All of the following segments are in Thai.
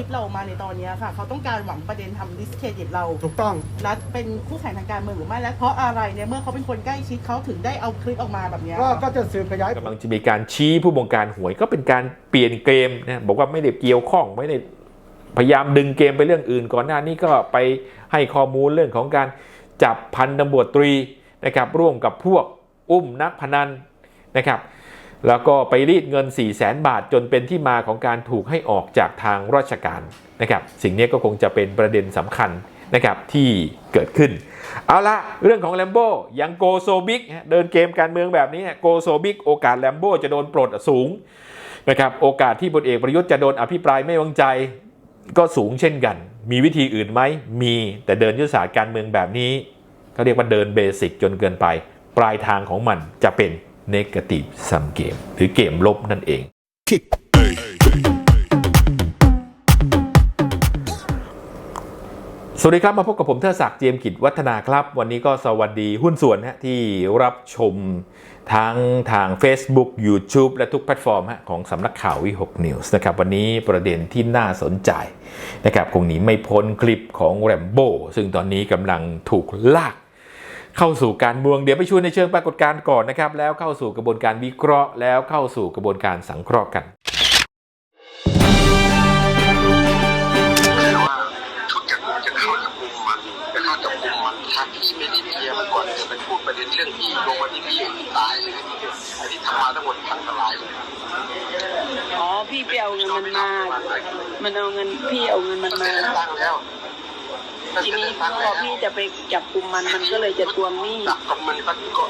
ลิปเรามาในตอนเนี้ยค่ะ เขาต้องการหวังประเด็นทำดิสเครดิตเรา ถูกต้องและเป็นคู่แข่งทางการเมืองหรือไม่และเพราะอะไรเนี่ยเมื่อเขาเป็นคนใกล้ชิดเขาถึงได้เอาคลิปออกมาแบบเนี้ยก็ค่ะก็จะสืบขยายกำลังจะมีการชี้ผู้บงการหวยก็เป็นการเปลี่ยนเกมนะบอกว่าไม่ได้เกี่ยวข้องไม่ได้พยายามดึงเกมไปเรื่องอื่น ก่อนหน้านี้ก็ไปให้ข้อมูลเรื่องของการจับพันตำรวจตรีนะครับร่วมกับพวกอุ้มนักพนันนะครับ แล้วก็ไปรีดเงิน 4 0 0แสนบาทจนเป็นที่มาของการถูกให้ออกจากทางราชการนะครับสิ่งนี้ก็คงจะเป็นประเด็นสำคัญนะครับที่เกิดขึ้น เอาละเรื่องของแลมโบ้ยังโกโซบิกเดินเกมการเมืองแบบนี้โกโซบิกโอกาสแลมโบ้จะโดนปลดสูงนะครับโอกาสที่พลเอกประยุทธ์จะโดนอภิปรายไม่วางใจก็สูงเช่นกัน มีวิธีอื่นไหมมีแต่เดินยุทธศาสตร์การเมืองแบบนี้เขาเรียกว่าเดินเบสิกจนเกินไป ปลายทางของมันจะเป็น เนกาทีฟซัมเกมหรือเกมลบนั่นเอง สวัสดีครับ มาพบกับผมเทอศักดิ์เจียมกิจวัฒนาครับ วันนี้ก็สวัสดีหุ้นส่วนฮะที่รับชมทั้งทาง Facebook YouTube และทุกแพลตฟอร์มฮะของสำนักข่าววิหกนิวส์นะครับ วันนี้ประเด็นที่น่าสนใจนะครับ คงหนีไม่พ้นคลิปของแรมโบ้ซึ่งตอนนี้กำลังถูกลาก เข้าสู่การเมืองเดี๋ยวไปชวนในเชิงปรากฏการณ์ก่อนนะครับ แล้วเข้าสู่กระบวนการวิเคราะห์ แล้วเข้าสู่กระบวนการสังเคราะห์กันแต่ว่าชุดจับจะเข้าจับกลุ่มมันจะเข้าจับกลุ่มมันถ้าพี่ไม่รีบเรียร์มันก่อนจะไปพูดประเด็นเรื่องพี่ลงมาที่พี่ตายเลยไอ้ที่ทำมาทั้งหมดพังทลายเลยอ๋อพี่ไปเอาเงินมันมา มันเอาเงินพี่เอาเงินมันมาตั้งแล้ว ทีแต่นี้ตั้งพแล้อวพี่จะไปจับกลุ่มมันมันก็เลยจะทวงหนี้จับกลุ่มมันก็ก็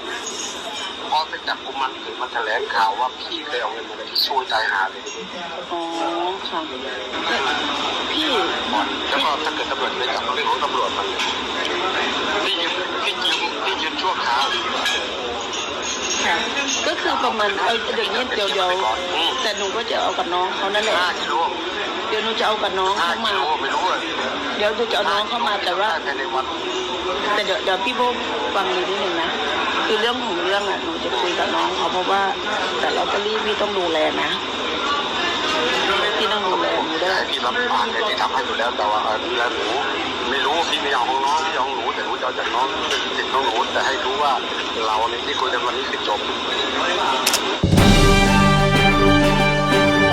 พอไปจับกลุ่มมันถึงมันแถลงข่าวว่าพี่เคยเอาเงินมาที่ช่วยใจหาเลยอ๋อค่ะพี่แล้วก็ถ้าเกิดตำรวจไม่จับก็เรื่องของตำรวจมันพี่ยืมพี่ยืมพี่ยืมชั่วคราวค่ะก็คือประมาณเออเดี๋ยวนี้เดี๋ยวเดี๋ยวแต่หนูก็จะเอากับน้องเขานั่นแหละห้ากิโลเดี๋ยวหนูจะเอากับน้องห้าเข้ากิมาโลไม่รู้อะ เดี๋ยวหนูจะเอาน้องเข้ามาแต่ว่าภายในวันแต่เดี๋ยวเดี๋ยวพี่โบฟังดูนิดนึงนะ คือเรื่องของเรื่องอะหนูจะคุยกับน้องเขาเพราะว่า แต่ลอตเตอรี่พี่ต้องดูแลนะพี่ต้องดูแลหนูด้วยพี่รับปากเนี่ยที่ทำให้อยู่แล้วแต่ว่าเออดูแลหนูไม่รู้พี่ไม่เอาของน้องพี่เอาของหนูแต่หนูจะเอาจากน้องเป็นสิทธิ์ของหนูแต่ให้รู้ว่าเราเนี่ยที่คุยกันวันนี้คือจบ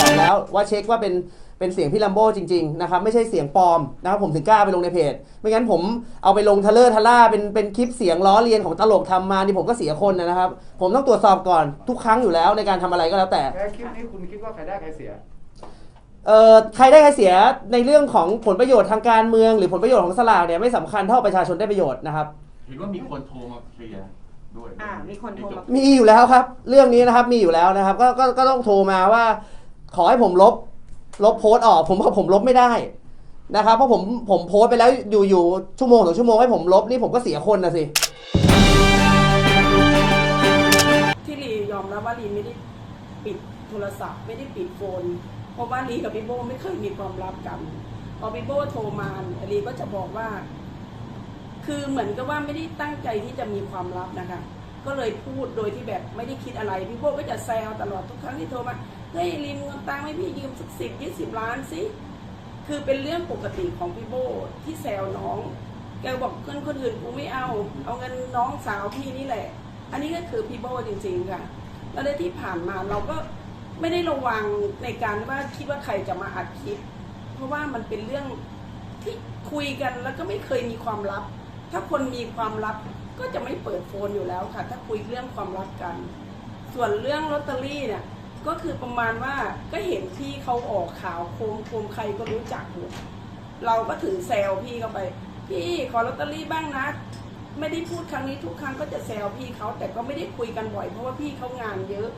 บอกแล้วว่าเช็คว่าเป็น เป็นเสียงพี่ลัมโบ้จริงๆนะครับไม่ใช่เสียงปลอมนะครับผมถึงกล้าไปลงในเพจ ไม่งั้นผมเอาไปลงทะเลอร์ทะล่าเป็นเป็นคลิปเสียงล้อเลียนของตลกทำมานี่ผมก็เสียคนนะครับ ผมต้องตรวจสอบก่อนทุกครั้งอยู่แล้วในการทำอะไรก็แล้วแต่แค่คลิปนี้คุณคิดว่าใครได้ใครเสียเอ่อใครได้ใครเสียในเรื่องของผลประโยชน์ทางการเมือง หรือผลประโยชน์ของสลากเนี่ยไม่สำคัญเท่าประชาชนได้ประโยชน์นะครับเห็นว่ามีคนโทรมาเคลียร์ด้วยอ่ามีคนโทรมามีอยู่แล้วครับ เรื่องนี้นะครับมีอยู่แล้วนะครับ ก็ก็ก็ต้องโทรมาว่า ขอให้ผมลบ ลบโพสต์ออก ผมว่าผมลบไม่ได้นะครับเพราะผมผมโพสต์ไปแล้วอยู่อยู่ชั่วโมงสองชั่วโมงให้ผมลบนี่ผมก็เสียคนนะสิ ที่ลียอมรับว่าลีไม่ได้ปิดโทรศัพท์ไม่ได้ปิดโฟน เพราะว่าลีกับพี่โบไม่เคยมีความลับกันพอพี่โบโทรมาลีก็จะบอกว่า คือเหมือนกับว่าไม่ได้ตั้งใจที่จะมีความลับนะคะ ก็เลยพูดโดยที่แบบไม่ได้คิดอะไรพี่โบก็จะแซวตลอดทุกครั้งที่โทรมา เฮ้ยลีมเงินตังค์ให้พี่ยืมสักสิบยี่สิบล้านสิคือเป็นเรื่องปกติของพี่โบที่แซวน้อง แกบอกเงินคนอื่นกูไม่เอา เอาเงินน้องสาวพี่นี่แหละ อันนี้ก็คือพี่โบจริงๆค่ะ แล้วในที่ผ่านมาเราก็ไม่ได้ระวังในการว่าคิดว่าใครจะมาอัดคลิป เพราะว่ามันเป็นเรื่องที่คุยกันแล้วก็ไม่เคยมีความลับ ถ้าคนมีความลับก็จะไม่เปิดโฟนอยู่แล้วค่ะ ถ้าคุยเรื่องความลับกัน ส่วนเรื่องลอตเตอรี่เนี่ย ก็คือประมาณว่าก็เห็นพี่เขาออกข่าวโคมโคมใครก็รู้จักหมดเราก็ถือแซวพี่เข้าไป พี่ขอลอตเตอรี่บ้างนะ ไม่ได้พูดครั้งนี้ทุกครั้งก็จะแซวพี่เขาแต่ก็ไม่ได้คุยกันบ่อยเพราะว่าพี่เขางานเยอะ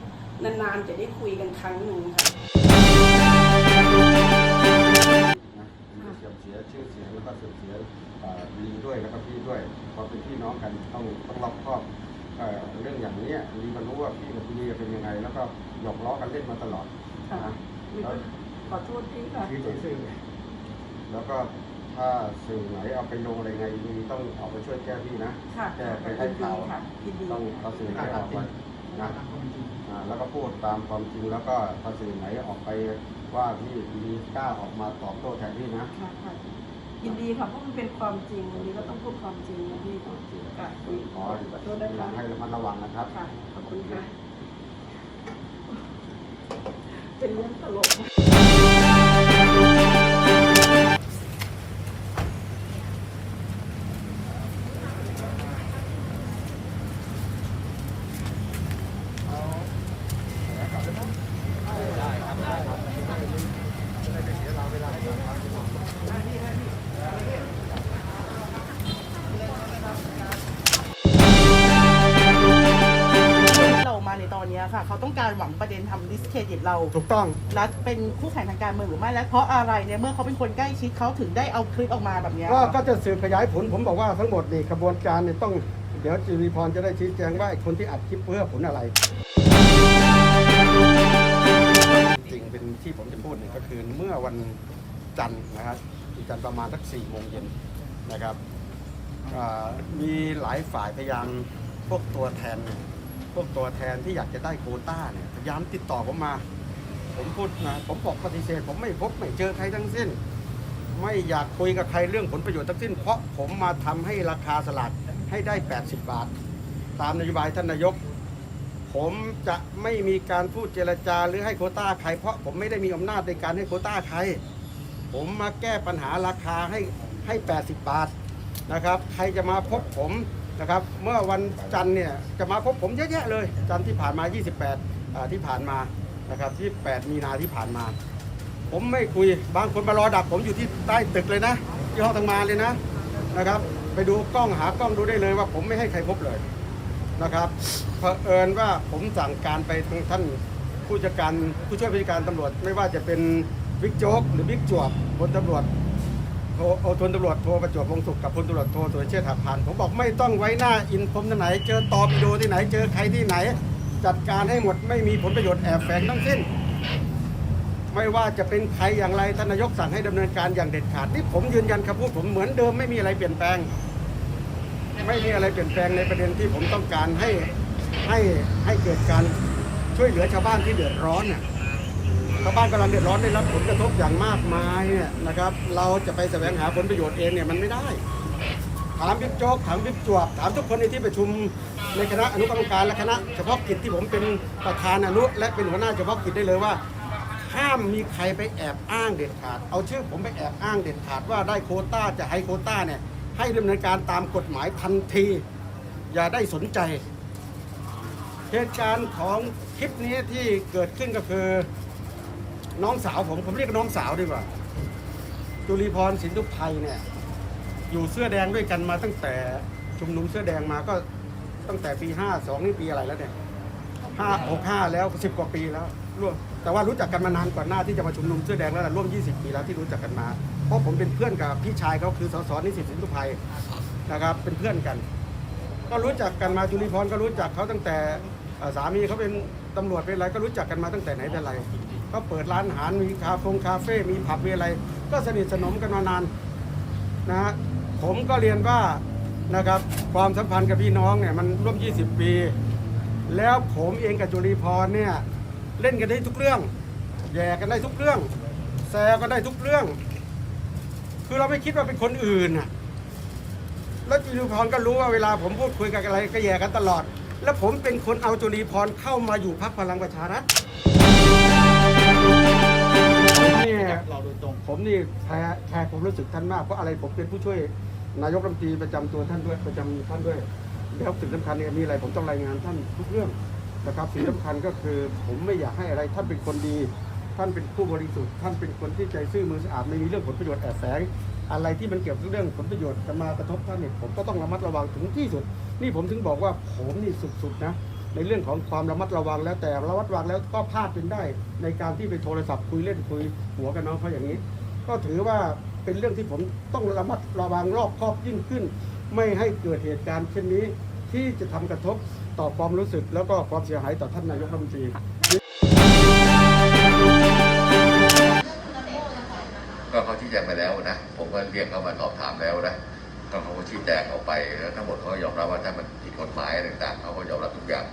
นานๆจะได้คุยกันครั้งหนึ่งค่ะนะเสื่อมเสียชื่อเสียงแล้วก็เสื่อมเสียอ่อลีด้วยแล้วก็พี่ด้วยพอเป็นพี่น้องกันต้องต้องรอบคอบเรื่องอย่างนี้ยลีมันรู้ว่าพี่กับพี่ลีเป็นยังไงแล้วก็ หยอกล้อกันเล่นมาตลอดนะแล้วขอโทษพี่ค่ะพี่สื่อแล้วก็ถ้าสื่อไหนเอาไปลงอะไรไงลีต้องเอาไปช่วยแก้พี่นะค่ะแก้ไปให้ข่าวค่ะยินดีต้องเอาสื่อไหนออกไปนะอ่าแล้วก็พูดตามความจริงแล้วก็ถ้าสื่อไหนออกไปว่าพี่มีกล้าออกมาตอบโต้แทนพี่นะค่ะค่ะยินดีค่ะเพราะมันเป็นความจริงวันนี้ก็ต้องพูดความจริงนะพี่ค่ะค่ะขอขอโทษด้วยอยาค่ะกให้ระมัดระวังนะครับค่ะขอบคุณค่ะ เป็นเรื่องตลก เนี้ยค่ะเขาต้องการหวังประเด็นทำดิสเครดิตเรา ถูกต้องและเป็นคู่แข่งทางการเมืองหรือไม่และเพราะอะไรเนี่ยเมื่อเขาเป็นคนใกล้ชิดเขาถึงได้เอาคลิปออกมาแบบเนี้ยก็ค่ะก็จะสืบขยายผลผมบอกว่าทั้งหมดนี่กระบวนการเนี่ยต้องเดี๋ยวจุลีพรจะได้ชี้แจงว่าไอ้คนที่อัดคลิปเพื่อผลอะไร จริงเป็นที่ผมจะพูดเนี่ยก็คือเมื่อวันจันทร์นะครับวันจันทร์ประมาณสักสี่โมงเย็นนะครับอ่ามีหลายฝ่ายพยายามพวกตัวแทนเนี่ย พวกตัวแทนที่อยากจะได้โคต้าเนี่ยพยายามติดต่อผมมา ผมพูดนะผมบอกปฏิเสธ ผมไม่พบไม่เจอใครทั้งสิ้น ไม่อยากคุยกับใครเรื่องผลประโยชน์ทั้งสิ้น เพราะผมมาทำให้ราคาสลากให้ได้ 80 บาท ตามนโยบายท่านนายก ผมจะไม่มีการพูดเจรจาหรือให้โคต้าใคร เพราะผมไม่ได้มีอำนาจในการให้โคต้าใคร ผมมาแก้ปัญหาราคาให้ให้ 80 บาทนะครับ ใครจะมาพบผม นะครับเมื่อวันจันทร์เนี่ยจะมาพบผมเยอะแยะเลยจันทร์ที่ผ่านมา 28อ่าที่ผ่านมานะครับที่8มีนาที่ผ่านมา ผมไม่คุยบางคนมารอดัก ผมอยู่ที่ใต้ตึกเลยนะ ที่ห้องทำงานเลยนะนะครับ ไปดูกล้องหากล้องดูได้เลยว่าผมไม่ให้ใครพบเลยนะครับเผอิญว่าผมสั่งการไปทางท่านผู้จัดการผู้ช่วยผู้จัดการตำรวจ ไม่ว่าจะเป็นบิ๊กโจ๊กหรือบิ๊กจวบพลตำรวจ โทโอพลตำรวจโทประจวบวงศ์สุขกับพลตำรวจโทสุรเชษฐ์หักพานผมบอกไม่ต้องไว้หน้าอินผมที่ไหน เจอตอร์ปิโดที่ไหนเจอใครที่ไหน จัดการให้หมดไม่มีผลประโยชน์แอบแฝงทั้งสิ้น ไม่ว่าจะเป็นใครอย่างไรท่านนายกสั่งให้ดำเนินการอย่างเด็ดขาดนี่ผมยืนยันคำพูดผมเหมือนเดิมไม่มีอะไรเปลี่ยนแปลง ไม่มีอะไรเปลี่ยนแปลงในประเด็นที่ผมต้องการให้ให้ให้เกิดการช่วยเหลือชาวบ้านที่เดือดร้อนน่ะ ชาวบ้านกำลังเดือดร้อนได้รับผลกระทบอย่างมากมายเนี่ยนะครับ เราจะไปแสวงหาผลประโยชน์เองเนี่ยมันไม่ได้ ถามบิ๊กโจ๊กถามบิ๊กจวบถามทุกคนในที่ประชุมในคณะอนุกรรมการและคณะเฉพาะกิจที่ผมเป็นประธานอนุและเป็นหัวหน้าเฉพาะกิจได้เลยว่าห้ามมีใครไปแอบอ้างเด็ดขาด เอาชื่อผมไปแอบอ้างเด็ดขาดว่าได้โคต้าจะให้โคต้าเนี่ยให้ดำเนินการตามกฎหมายทันที อย่าได้สนใจ เหตุการณ์ของคลิปนี้ที่เกิดขึ้นก็คือ น้องสาวผมผมเรียกน้องสาวดีกว่า จุลีพรสินทุพไทยเนี่ย อยู่เสื้อแดงด้วยกันมาตั้งแต่ชุมนุมเสื้อแดงมาก็ตั้งแต่ปี52นี่ปีอะไรแล้วเนี่ย5 65แล้ว10กว่าปีแล้วร่วมแต่ว่ารู้จักกันมานานก่อนหน้าที่จะมาชุมนุมเสื้อแดงแล้วล่ะร่วม 20 ปีแล้วที่รู้จักกันมา เพราะผมเป็นเพื่อนกับพี่ชายเขาคือสสนิสิตสินทุพไทยนะครับ เป็นเพื่อนกัน ก็รู้จักกันมาจุลีพรก็รู้จักเขาตั้งแต่สามีเขาเป็นตำรวจเป็นอะไรก็รู้จักกันมาตั้งแต่ไหนแต่ไร ก็เปิดร้านอาหารมีคาเฟ่คาเฟ่มีผับมีอะไร ก็สนิทสนมกันมานานนะฮะผมก็เรียนว่านะครับความสัมพันธ์กับพี่น้องเนี่ยมันร่วม 20 ปี แล้วผมเองกับจุลีพรเนี่ยเล่นกันได้ทุกเรื่องแย่กันได้ทุกเรื่อง แซวกันได้ทุกเรื่อง คือเราไม่คิดว่าเป็นคนอื่นน่ะแล้วจุลีพรก็รู้ว่าเวลาผมพูดคุยกันอะไรก็แย่กันตลอด แล้วผมเป็นคนเอาจุลีพรเข้ามาอยู่พักพลังประชารัฐ ผมนี่แพ้แพ้ผมรู้สึกท่านมากเพราะอะไรผมเป็นผู้ช่วยนายกรัฐมนตรีประจำตัวท่านด้วยประจำท่านด้วยแล้วสิ่งสำคัญเนี่ยมีอะไรผมต้องรายงานท่านทุกเรื่องนะครับสิ่งสำคัญก็คือผมไม่อยากให้อะไรท่านเป็นคนดี ท่านเป็นผู้บริสุทธิ์ท่านเป็นคนที่ใจซื่อมือสะอาดไม่มีเรื่องผลประโยชน์แอบแฝงอะไรที่มันเกี่ยวกับเรื่องผลประโยชน์จะมากระทบท่านเนี่ยผมก็ต้องระมัดระวังถึงที่สุด นี่ผมถึงบอกว่าผมนี่สุดๆนะ ในเรื่องของความระมัดระวังแล้วแต่ระมัดระวังแล้วก็พลาดเป็นได้ ในการที่ไปโทรศัพท์คุยเล่นคุยหัวกับน้องเขาอย่างนี้ ก็ถือว่าเป็นเรื่องที่ผมต้องระมัดระวังรอบคอบยิ่งขึ้น ไม่ให้เกิดเหตุการณ์เช่นนี้ที่จะทำกระทบต่อความรู้สึก แล้วก็ความเสียหายต่อท่านนายกรัฐมนตรีก็เขาชี้แจงไปแล้วนะ ผมก็เรียกเขามาสอบถามแล้วนะ ก็เขาก็ชี้แจงออกไปแล้วทั้งหมดเขาก็ยอมรับว่าถ้ามันผิดกฎหมายอะไรต่างเขาก็ยอมรับทุกอย่าง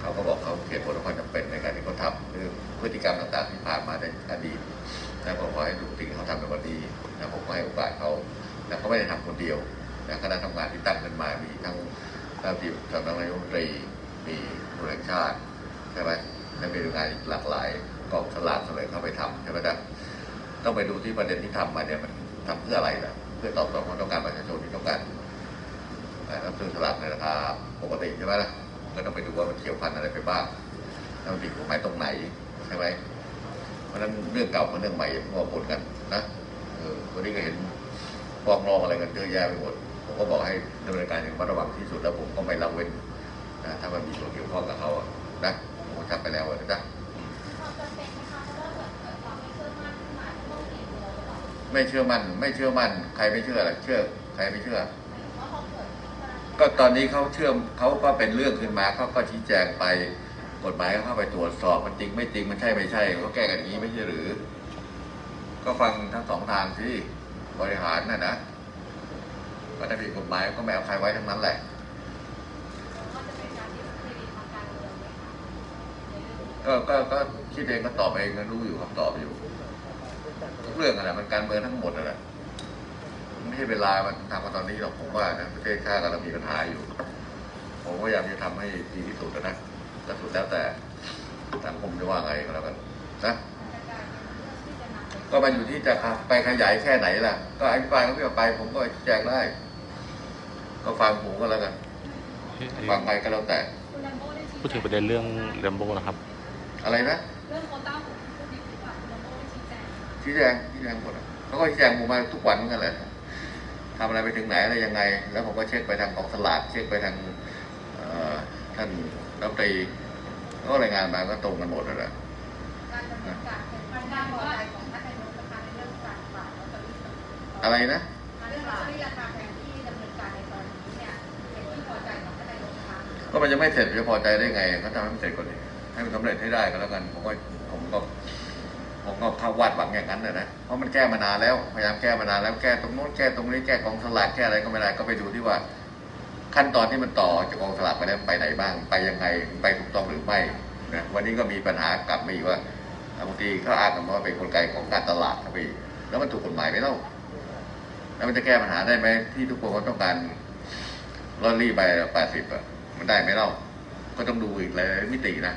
เขาก็บอกเขาเหตุผลและความจำเป็นในการที่เขาทำหรือพฤติกรรมต่างๆที่ผ่านมาในอดีตนะผมขอให้ดูสิ่งเขาทำในวันนี้นะผมก็ให้โอกาสเขาแล้วเขาไม่ได้ทำคนเดียวนะคณะทำงานที่ตั้งขึ้นมามีทั้งเจ้าที่สำนักนายกรัฐมนตรีมีบริษัทชาติใช่ไหมและมีหน่วยงานหลากหลายกองสลากเสนอเข้าไปทำใช่ไหมนะต้องไปดูที่ประเด็นที่ทำมาเนี่ยมันทำเพื่ออะไรนะ เพื่อตอบสนองความต้องการประชาชนที่ต้องการรับซื้อสลากในราคาปกติใช่ไหมล่ะก็ต้องไปดูว่ามันเกี่ยวพันอะไรไปบ้างแล้วมันผิดกฎหมายตรงไหนใช่ไหมเพราะฉะนั้นเรื่องเก่ากับเรื่องใหม่อย่าเพิ่งมาปนกันนะเออวันนี้ก็เห็นฟ้องร้องอะไรกันเยอะแยะไปหมดผมก็บอกให้ดำเนินการอย่างระมัดระวังที่สุดแล้วผมก็ไม่ละเว้นนะถ้ามันมีส่วนเกี่ยวข้องกับเขาอะนะผมจับไปแล้วอะนะ ไม่เชื่อมั่น ไม่เชื่อมั่น ใครไม่เชื่อล่ะเชื่อ ใครไม่เชื่อ ก็ตอนนี้เขาเชื่อมเขาก็เป็นเรื่องขึ้นมาเขาก็ชี้แจงไปกฎหมายก็เข้าไปตรวจสอบมันจริงไม่จริงมันใช่ไม่ใช่เขาแก้กันอย่างนี้ไม่ใช่หรือ ก็ฟังทั้งสองทางที่บริหารน่ะนะก็ถ้าผิดกฎหมายก็ไม่เอาใครไว้ทั้งนั้นแหละก็ก็ก็คิดเองก็ตอบเองก็รู้อยู่คำตอบอยู่ทุก เรื่องอะไรมันการเมืองทั้งหมดอะไรมันไม่ใช่เวลามันทำมาตอนนี้หรอกผมว่านะประเทศชาติกำลังมีปัญหาอยู่ ผมก็พยายามจะทำให้ดีที่สุดนะแต่สุดแล้วแต่สังคมจะว่าไงก็แล้วกันนะก็มันอยู่ที่จะไปขยายแค่ไหนล่ะ ก็อภิปรายก็ไม่ไป ผมก็แจงได้ ก็ฟังผมก็แล้วกันฟังไปก็แล้วแต่ พูดถึงประเด็นเรื่องแรมโบ้นะครับ อะไรนะ ชี้แจงชี้แจงหมดอะเขาก็ชี้แจงผมมาทุกวันเหมือนกันแหละทำอะไรไปถึงไหนอะไรยังไง แล้วผมก็เช็คไปทางกองสลากเช็คไปทางเอ่อท่านรัฐมนตรีก็รายงานมาก็ตรงกันหมดแล้วแหละอะไรนะก็มันจะไม่เสร็จจะพอใจได้ไงเขาทำให้มันเสร็จก่อนดิให้มันสำเร็จให้ได้ก็แล้วกันผมก็ผมก็ ผมก็เข้าวาดหวังอย่างนั้นนะนะเพราะมันแก้มานานแล้วพยายามแก้มานานแล้วแก้ตรงโน้นแก้ตรงนี้แก้กองสลากแก้อะไรก็ไม่ได้ก็ไปดูที่ว่า ขั้นตอนที่มันต่อจากกองสลากไปแล้วไปไหนบ้าง ไปยังไงไปถูกต้องหรือไม่นะวันนี้ก็มีปัญหากลับมาอีกว่าบางทีเขาอ้างกันว่าเป็นกลไกของการตลาดเข้าไปอีกแล้วมันถูกกฎหมายไหมเล่าแล้วมันจะแก้ปัญหาได้ไหมที่ทุกคนต้องการลอตเตอรี่ใบแปดสิบอะมันได้ไหมเล่าก็ต้องดูอีกหลายมิตินะ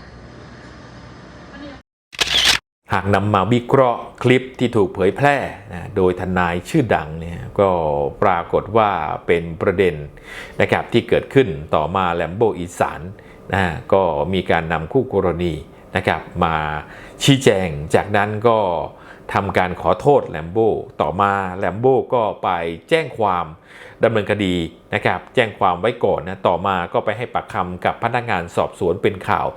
หากนำมาวิเคราะห์คลิปที่ถูกเผยแพร่นะโดยทนายชื่อดังเนี่ยก็ปรากฏว่าเป็นประเด็นนะครับที่เกิดขึ้นต่อมาแลมโบอีสานนะก็มีการนำคู่กรณีนะครับมาชี้แจง จากนั้นก็ทำการขอโทษแลมโบต่อมาแลมโบก็ไปแจ้งความดำเนินคดีนะครับแจ้งความไว้ก่อนนะต่อมาก็ไปให้ปากคำกับพนักงานสอบสวนเป็นข่าว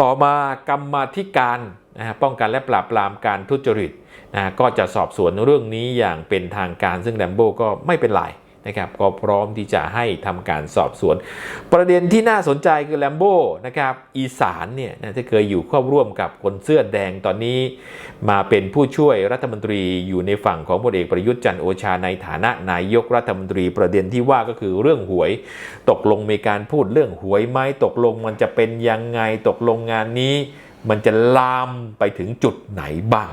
ต่อมากรรมาธิการ นะฮะป้องกันและปราบปรามการทุจริตนะก็จะสอบสวนเรื่องนี้อย่างเป็นทางการ ซึ่งแลมโบก็ไม่เป็นไรนะครับก็พร้อมที่จะให้ทำการสอบสวน ประเด็นที่น่าสนใจคือแลมโบ้นะครับอีสานเนี่ยนะเคยอยู่ควบร่วมกับคนเสื้อแดงตอนนี้ มาเป็นผู้ช่วยรัฐมนตรีอยู่ในฝั่งของพลเอกประยุทธ์จันโอชาในฐานะนายกรัฐมนตรีประเด็นที่ว่าก็คือเรื่องหวย ตกลงมีการพูดเรื่องหวยไหมตกลงมันจะเป็นยังไงตกลงงานนี้ มันจะลามไปถึงจุดไหนบ้าง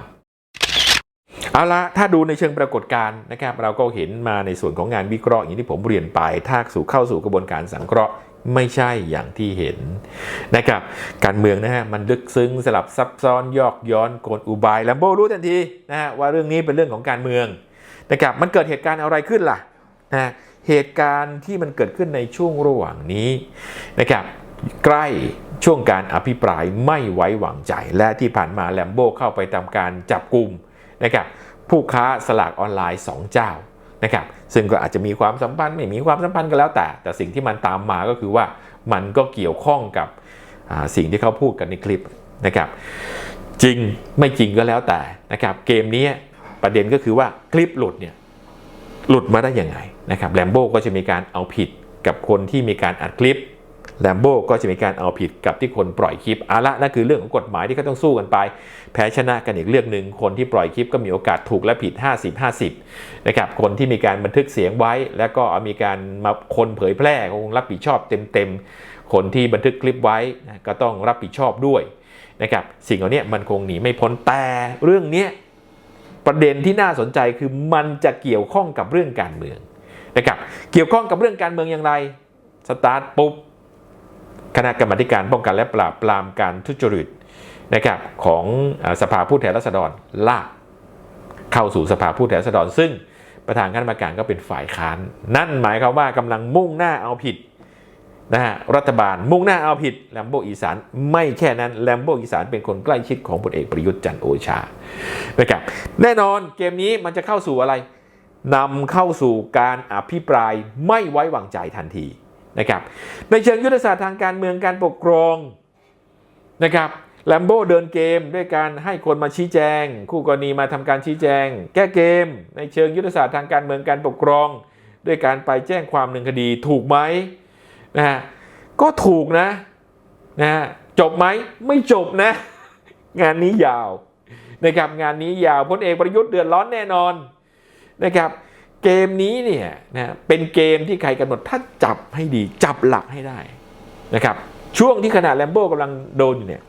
เอาละถ้าดูในเชิงปรากฏการณ์นะครับ เราก็เห็นมาในส่วนของงานวิเคราะห์อย่างที่ผมเรียนไป ถ้าสู่เข้าสู่กระบวนการสังเคราะห์ไม่ใช่อย่างที่เห็นนะครับ การเมืองนะฮะมันลึกซึ้งสลับซับซ้อนยอกย้อนโกลอุบายแลมโบรู้ทันทีนะฮะว่าเรื่องนี้เป็นเรื่องของการเมืองนะครับมันเกิดเหตุการณ์อะไรขึ้นล่ะนะเหตุการณ์ที่มันเกิดขึ้นในช่วงระหว่างนี้นะครับใกล้ ช่วงการอภิปรายไม่ไว้วางใจ และที่ผ่านมาแลมโบ้เข้าไปทำการจับกลุ่มนะครับผู้ค้าสลากออนไลน์ 2 เจ้านะครับซึ่งก็อาจจะมีความสัมพันธ์ไม่มีความสัมพันธ์ก็แล้วแต่ แต่สิ่งที่มันตามมาก็คือว่ามันก็เกี่ยวข้องกับสิ่งที่เขาพูดกันในคลิปนะครับจริงไม่จริงก็แล้วแต่นะครับเกมนี้ประเด็นก็คือว่าคลิปหลุดเนี่ยหลุดมาได้ยังไงนะครับแลมโบ้ก็จะมีการเอาผิดกับคนที่มีการอัดคลิป แลมโบ้ก็จะมีการเอาผิดกับที่คนปล่อยคลิปอาละนั่นคือเรื่องของกฎหมายที่เขาต้องสู้กันไป แพ้ชนะกันอีกเรื่องหนึ่งคนที่ปล่อยคลิปก็มีโอกาสถูกและผิด 50-50นะครับคนที่มีการบันทึกเสียงไว้ แล้วก็มีการมาคนเผยแพร่คงรับผิดชอบเต็มๆ คนที่บันทึกคลิปไว้ก็ต้องรับผิดชอบด้วยนะครับสิ่งเหล่านี้มันคงหนีไม่พ้นแต่เรื่องนี้ประเด็นที่น่าสนใจคือมันจะเกี่ยวข้องกับเรื่องการเมืองนะครับเกี่ยวข้องกับเรื่องการเมืองอย่างไรสตาร์ทปุ๊บ คณะกรรมการป้องกันและปราบปรามการทุจริตนะครับของสภาผู้แทนราษฎรลากเข้าสู่สภาผู้แทนราษฎร ซึ่งประธานคณะกรรมการก็เป็นฝ่ายค้าน นั่นหมายความว่ากำลังมุ่งหน้าเอาผิดนะฮะรัฐบาลมุ่งหน้าเอาผิดแลมโบอีสานไม่แค่นั้นแลมโบอีสานเป็นคนใกล้ชิดของพลเอกประยุทธ์จันโอชานะครับแน่นอนเกมนี้มันจะเข้าสู่อะไรนำเข้าสู่การอภิปรายไม่ไว้วางใจทันที นะครับในเชิงยุทธศาสตร์ทางการเมืองการปกครองนะครับแลมโบ้เดินเกมด้วยการให้คนมาชี้แจง คู่กรณีมาทำการชี้แจง แก้เกม ในเชิงยุทธศาสตร์ทางการเมืองการปกครอง ด้วยการไปแจ้งความหนึ่งคดีถูกไหมนะฮะก็ถูกนะนะจบไหมไม่จบนะ งานนี้ยาวนะครับงานนี้ยาวพลเอกประยุทธ์เดือดร้อนแน่นอนนะครับ เกมนี้เนี่ยนะเป็นเกมที่ใครกำหนดถ้าจับให้ดีจับหลักให้ได้นะครับช่วงที่ขณะแลมโบ้กำลังโดนอยู่เนี่ย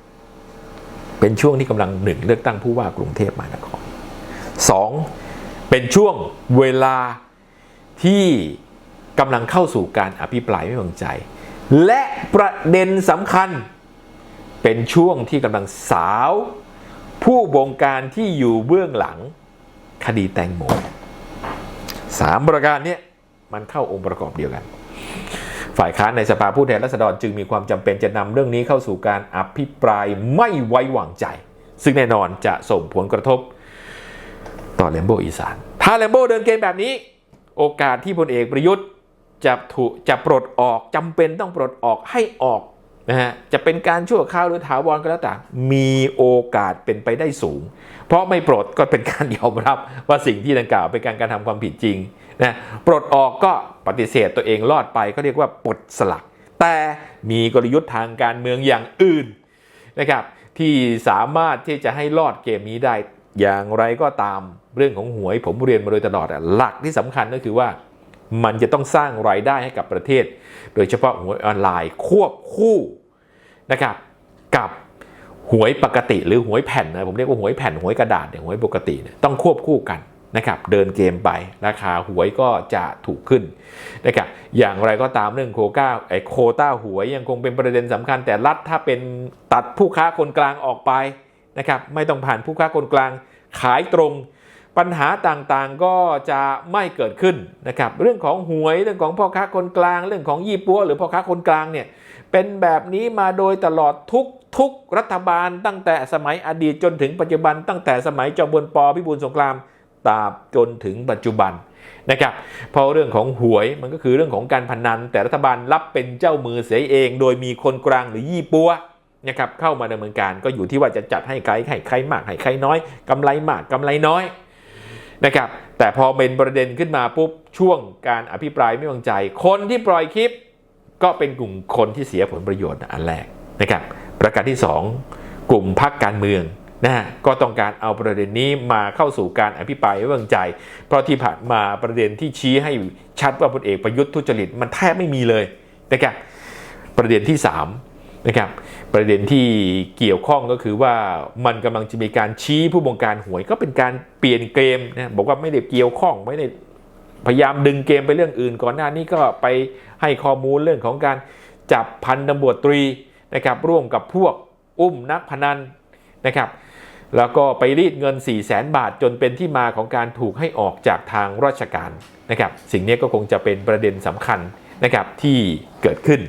เป็นช่วงที่กำลังหนึ่งเลือกตั้งผู้ว่ากรุงเทพมหานครสองเป็นช่วงเวลาที่กำลังเข้าสู่การอภิปรายไม่วางใจ และประเด็นสำคัญ เป็นช่วงที่กำลังสาว ผู้บงการที่อยู่เบื้องหลังคดีแตงโม สามประการนี้มันเข้าองค์ประกอบเดียวกัน ฝ่ายค้านในสภาผู้แทนราษฎรจึงมีความจำเป็นจะนำเรื่องนี้เข้าสู่การอภิปรายไม่ไว้วางใจ ซึ่งแน่นอนจะส่งผลกระทบ ต่อแลมโบอีสาน ถ้าแลมโบเดินเกมแบบนี้ โอกาสที่พลเอกประยุทธ์จะถูกจะปลดออกจำเป็นต้องปลดออกให้ออก นะฮะจะเป็นการชั่วคราวหรือถาวรก็แล้วแต่มีโอกาสเป็นไปได้สูง เพราะไม่ปลดก็เป็นการยอมรับว่าสิ่งที่ดังกล่าวเป็นการการทำความผิดจริงนะปลดออกก็ปฏิเสธตัวเองรอดไปก็เรียกว่าปลดสลัก แต่มีกลยุทธ์ทางการเมืองอย่างอื่นนะครับที่สามารถที่จะให้รอดเกมนี้ได้อย่างไรก็ตามเรื่องของหวยผมเรียนมาโดยตลอดหลักที่สำคัญก็คือว่า มันจะต้องสร้างรายได้ให้กับประเทศ โดยเฉพาะหวยออนไลน์ควบคู่นะครับกับหวยปกติหรือหวยแผ่นนะผมเรียกว่าหวยแผ่นหวยกระดาษเนี่ยหวยปกติเนี่ยต้องควบคู่กันนะครับเดินเกมไปราคาหวยก็จะถูกขึ้นนะครับอย่างไรก็ตามเรื่องโคก้าไอโคต้าหวยยังคงเป็นประเด็นสำคัญ แต่รัฐถ้าเป็นตัดผู้ค้าคนกลางออกไปนะครับไม่ต้องผ่านผู้ค้าคนกลางขายตรง ปัญหาต่างๆก็จะไม่เกิดขึ้นนะครับ เรื่องของหวยเรื่องของพ่อค้าคนกลาง เรื่องของยี่ปัวหรือพ่อค้าคนกลางเนี่ยเป็นแบบนี้มาโดยตลอดทุกทุกรัฐบาลตั้งแต่สมัยอดีตจนถึงปัจจุบัน ตั้งแต่สมัยจอมพลปพิบูลสงครามตราบจนถึงปัจจุบันนะครับพราะเรื่องของหวยมันก็คือเรื่องของการพนัน แต่รัฐบาลรับเป็นเจ้ามือเสียเอง โดยมีคนกลางหรือยี่ปัวนะครับเข้ามาดำเนินการก็อยู่ที่ว่าจะจัดให้ใครให้ใครมากให้ใครน้อยกำไรมากกำไรน้อย นะครับแต่พอเป็นประเด็นขึ้นมาปุ๊บช่วงการอภิปรายไม่วางใจ คนที่ปล่อยคลิป ก็เป็นกลุ่มคนที่เสียผลประโยชน์อันแรกนะครับประการที่ 2 กลุ่มพักการเมืองนะฮะก็ต้องการเอาประเด็นนี้มาเข้าสู่การอภิปรายไม่วางใจ เพราะที่ผ่านมาประเด็นที่ชี้ให้ชัดว่าพลเอกประยุทธ์ทุจริตมันแทบไม่มีเลยนะครับประเด็นที่3นะครับ ประเด็นที่เกี่ยวข้องก็คือว่ามันกำลังจะมีการชี้ผู้บงการหวยก็เป็นการเปลี่ยนเกมนะบอกว่าไม่ได้เกี่ยวข้องไม่ได้พยายามดึงเกมไปเรื่องอื่น ก่อนหน้านี้ก็ไปให้ข้อมูลเรื่องของการจับพันตำรวจตรีนะครับร่วมกับพวกอุ้มนักพนันนะครับแล้วก็ไปรีดเงิน 4 0 0แสนบาทจนเป็นที่มาของการถูกให้ออกจากทางราชการนะครับสิ่งนี้ก็คงจะเป็นประเด็นสำคัญ นะครับที่เกิดขึ้น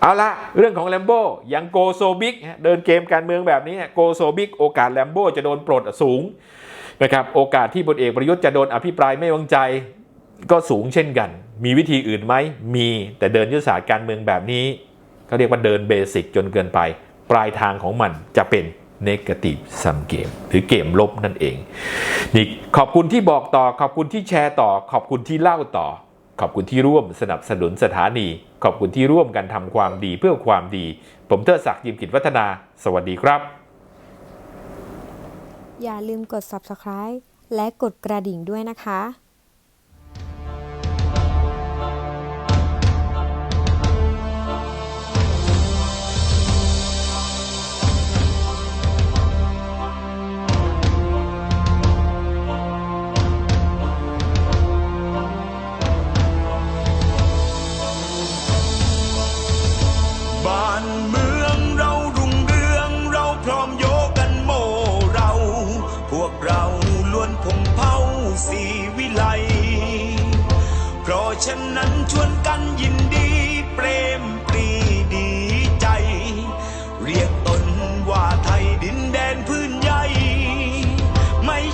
เอาละเรื่องของแลมโบ้ยังโกโซบิกเดินเกมการเมืองแบบนี้โกโซบิกโอกาสแลมโบ้จะโดนปลดสูงนะครับโอกาสที่พลเอกประยุทธ์จะโดนอภิปรายไม่วางใจก็สูงเช่นกัน มีวิธีอื่นไหม มีแต่เดินยุทธศาสตร์การเมืองแบบนี้เขาเรียกว่าเดินเบสิกจนเกินไป ปลายทางของมันจะเป็นเนกาทีฟซัมเกมหรือเกมลบนั่นเองนี่ขอบคุณที่บอกต่อขอบคุณที่แชร์ต่อ ขอบคุณที่เล่าต่อ ขอบคุณที่ร่วมสนับสนุนสถานี ขอบคุณที่ร่วมกันทำความดีเพื่อความดี ผมเทอศักดิ์ยิมกิจวัฒนา สวัสดีครับ อย่าลืมกด subscribe และกดกระดิ่งด้วยนะคะ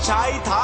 踩踏。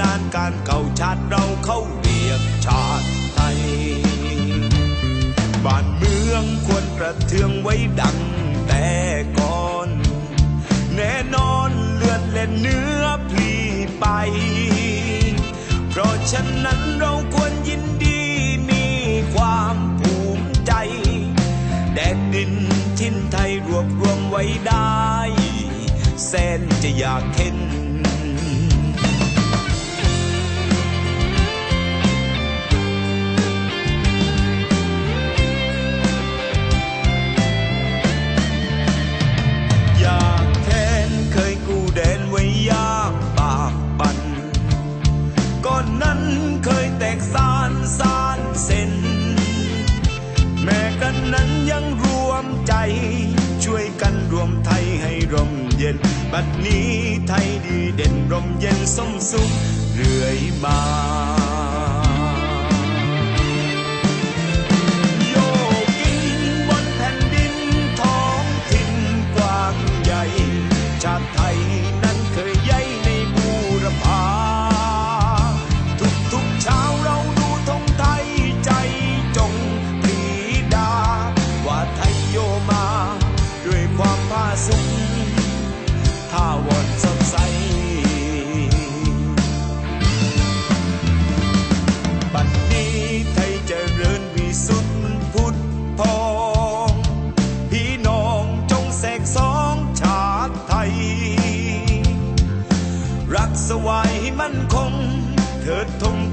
นานการเก่าชาติเราเข้าเรียกชาติไทย บ้านเมืองควรกระเทืองไว้ดังแต่ก่อน แน่นอนเลือดเล่นเนื้อพลีไป เพราะฉะนั้นเราควรยินดีมีความภูมิใจ แดดดินทิ้นไทยรวบรวมไว้ได้ แสนจะอยากเห็น นั้นยังรวมใจ ช่วยกันรวมไทยให้ร่มเย็น บัดนี้ไทยดีเด่นร่มเย็นสมสุขเรื่อยมา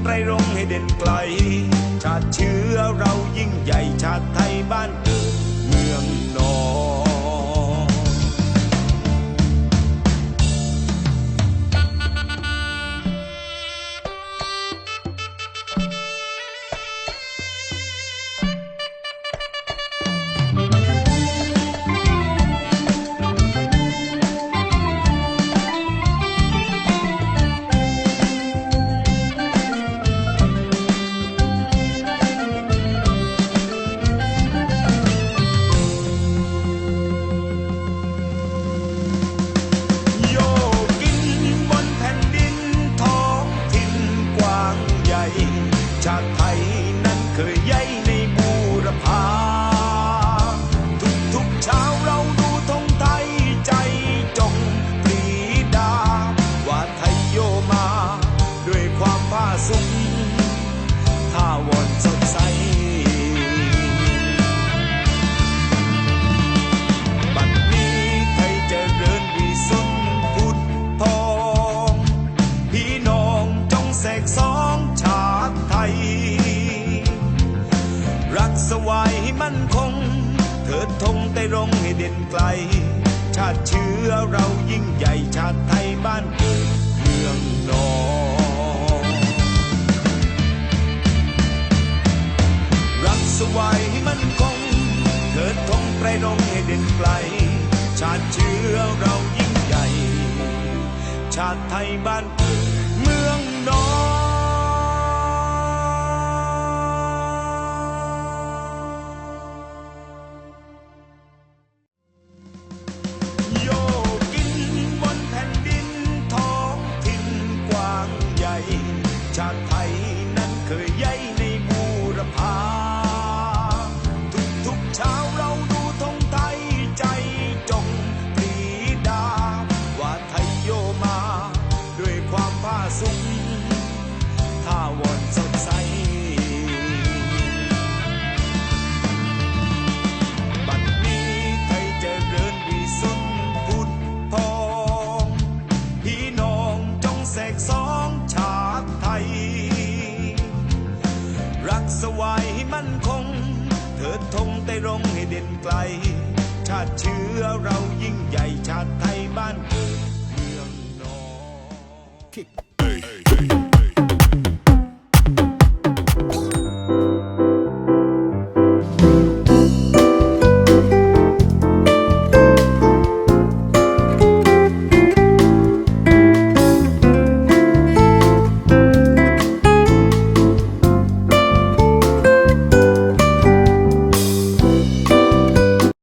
ไรรงให้เด่นไกล ชาติเชื้อเรายิ่งใหญ่ชาติไทยบ้านเกิดาติไทยบ้าน